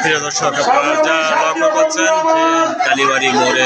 প্রিয় দর্শক আপনারা যা লক্ষ্য করছেন যে কালীবাড়ি মোড়ে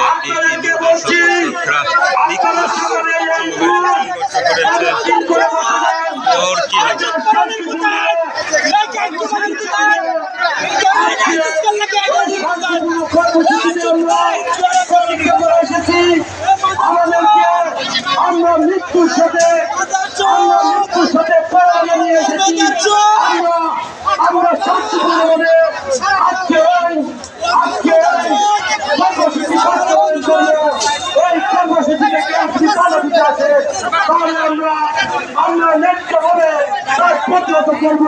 দিতে আছে। তাহলে আমরা আমরা ন্যায্যভাবে তার প্রতিহত করব।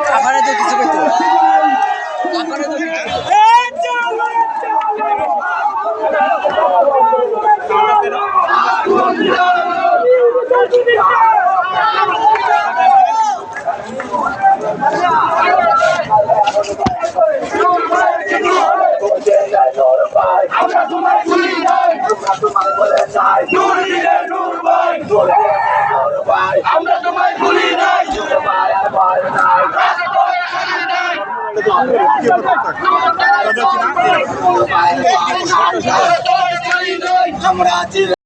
আমরা তোমায় বলে চাই ভাই আমরা তোমায় ভুলি আমরা